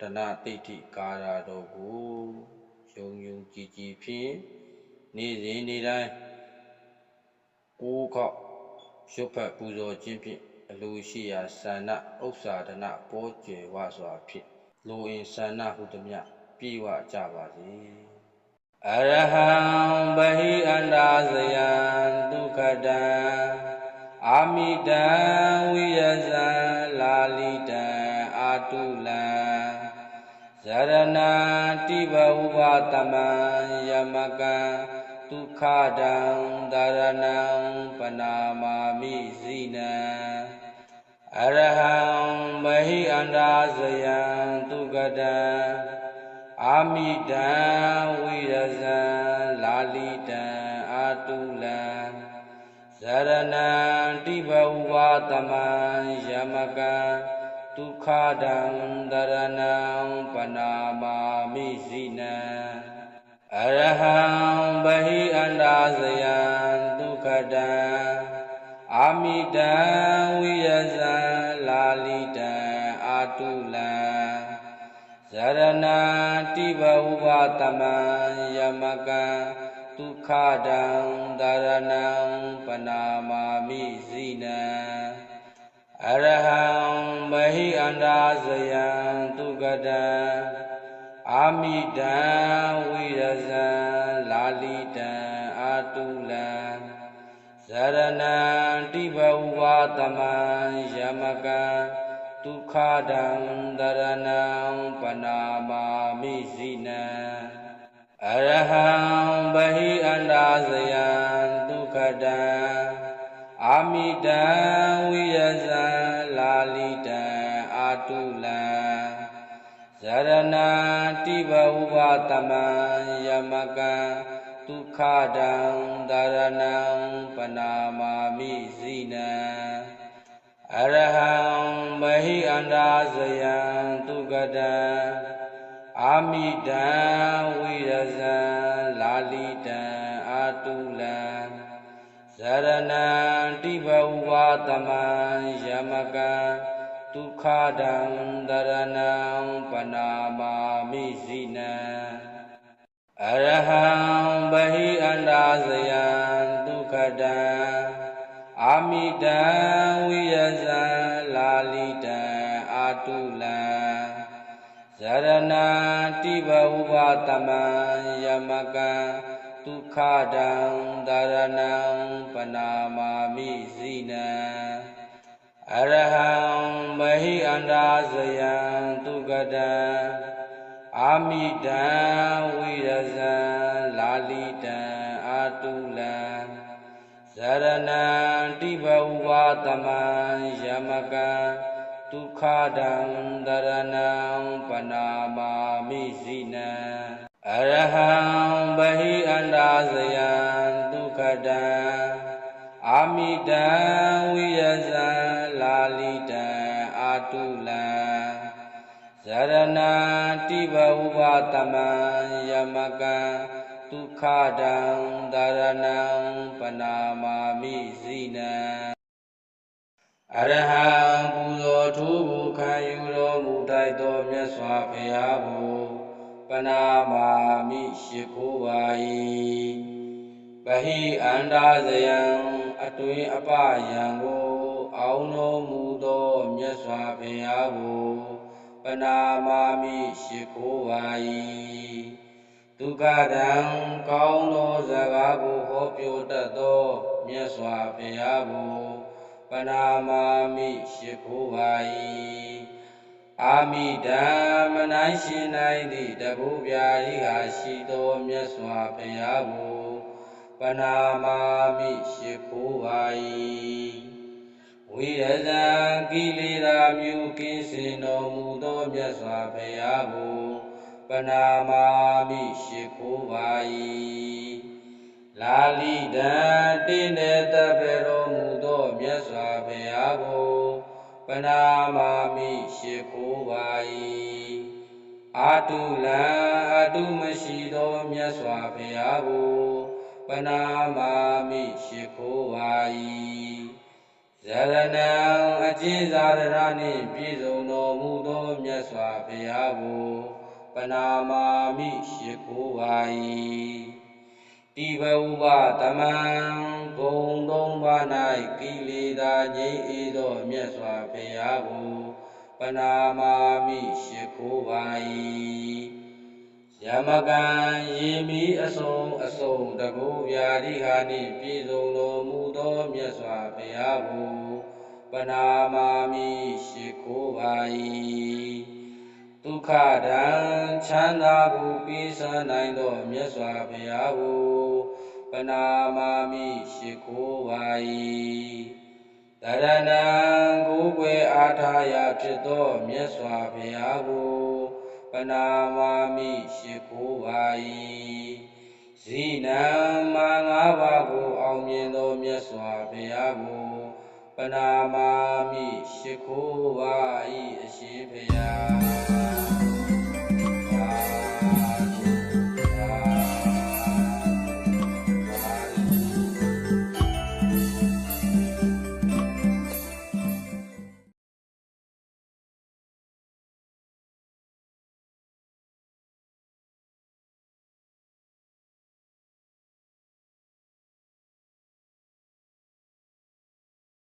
ဒနာတိဋ္ဌိကာရာတော်ကိုယုံယုံကြည်ကြည်ဖြင့်နေ့စဉ်နေ့တိုင်းကိုးခေါက်ရုပ်ဖတ်ပူဇော်ခြင်းဖြင့်အလိုရှိရာဆန္ဒဥစ္စာဒနာပေါ်ကျယ်ဝစွာဖြင့်လိုအင်ဆန္ဒဟုသမျှပြည့်ဝကြပါစေအရဟံဗဟိအန္တာဇယံဒုက္ခတံအာမိတံဝိယဇံလာလိတံအာ တုလံဇရဏတိဘဥပတမံယမကံဒုက္ခတံဒါရဏံပနာမာမိဇိနံအရဟံဗဟိအန္တာဇယံဒုက္ခတံအာမိတံဝိရဇံလာလိတံအာတုလံဇရဏံတိဘဥပတမံယမကံ ဒုက္ခတံဒရဏံပနာမာမိဇိနံအရဟံဗဟိအန္တာဇယံဒုက္ခတံအာမိတံဝိယဇံလာလိတံအာတုလံဇရဏတိဘဥပတမံယမကံဒုက္ခတံဒရဏံပနာမာမိဇိနံ အရဟံမဟိအန္တာဇယံဒုက္ကတံအာမိတံဝိရဇံလာလိတံအာတုလံဇရဏံတိဘဥပတမံယမကံဒုက္ခတံဒရဏံပနာမာမိဇိနံအရဟံဗဟိအန္တာဇယံဒုက္ခတံ Amida Wiyasa Lalita Atula. Sarana Tiba Uvatama Yamaka. Tukhadam Dharanam Panamami Zina Araham Mahi Andasayam Tugadam Amida Wiyasa Lalita Atula. ရဏံပနာမာမိဇိနံအရဟံမဟိအန္တာဇယံဒုက္ကတံအာမိတံဝိရဇံလာလိတံအာတုလံဇရဏံတိဘဥပတမံယမကံဒုက္ခတံဒရဏံပနာမာမိဇိနံအရဟံဗဟိအန္တာဇယံဒုက္ခတံအာမိတံဝိယဇံလာလိတံအာတုလံဇရဏတိဘဥပတမံယမကံ ဒုက္ခတံဒရဏံပနာမာမိဇိနံအရဟံမဟိအန္တာဇယံဒုက္ကတံအာမိတံဝိရဇံလာလိတံအာတုလံဇရဏတိဘဥပတမံယမကံဒုက္ခတံဒရဏံပနာမာမိဇိနံ အရဟံဗဟိအန္တာဇယံဒုက္ခတံအာမိတံဝိယဇံလာလိတံအာတုလံဇရဏတိဘဥပတမံယမကံဒုက္ခတံဒရဏံပနာမာမိဇိနံအရဟံပူဇော်ထူးဘူခံယူတော်မူတိုက်တော်မြတ်စွာဘုရားကို ပနာမာမိရှိခိုးပါ၏ဗဟိအန္တာဇယံအတွင်အပယံကိုအောင်းတော်မူသောမြတ်စွာဘုရားကိုပနာမာမိရှိခိုးပါ၏ဒုက္ခတံကောင်းသောစကားကိုဟောပြောတတ်သောမြတ်စွာဘုရားကိုပနာမာမိရှိခိုးပါ၏ အာမိဓမ္မနိုင်ရှင်နိုင်သည့်တပုပြာရိဟာရှိသောမြတ်စွာဘုရားကိုပနာမာမိရှိခိုးပါ၏ဝိရဇံကိလေသာမျိုးကင်းစင်တော်မူသောမြတ်စွာဘုရားကိုပနာမာမိရှိခိုးပါ၏လာလိတံတင်း ပနာမာမိရှိခိုးပါ၏အာတုလံအတုမရှိသောမြတ်စွာဘုရားကိုပနာမာမိရှိခိုးပါ၏ဇရဏံအကျဉ်းသာရဏနှင့်ပြည့်စုံတော်မူသောမြတ်စွာဘုရားကိုပနာမာမိရှိခိုးပါ၏တိဘဥပတမံ ဂုံသုံးပါး၌ကိလေသာငြိမ်းအေးသောမြတ်စွာဘုရားကိုပနာမာမိရှိခိုးပါ၏ယမကံယေမိအစုံအစုံတကူဗျာတိဟာနှင့်ပြည့်စုံတော်မူသောမြတ်စွာဘုရားကိုပနာမာမိရှိခိုးပါ၏ဒုက္ခဒံချမ်းသာကိုပေးစမ်းနိုင်သောမြတ်စွာဘုရားကို ပနာမာမိရှိခိုးပါ၏တရဏံကိုယ်ွယ်အားထားရာဖြစ်သောမြတ်စွာဘုရားကိုပနာမာမိရှိခိုးပါ၏ဇိနံမာငါးပါးကိုအောင်မြင်သောမြတ်စွာဘုရားကိုပနာမာမိရှိခိုးပါ၏အရှင်ဘုရား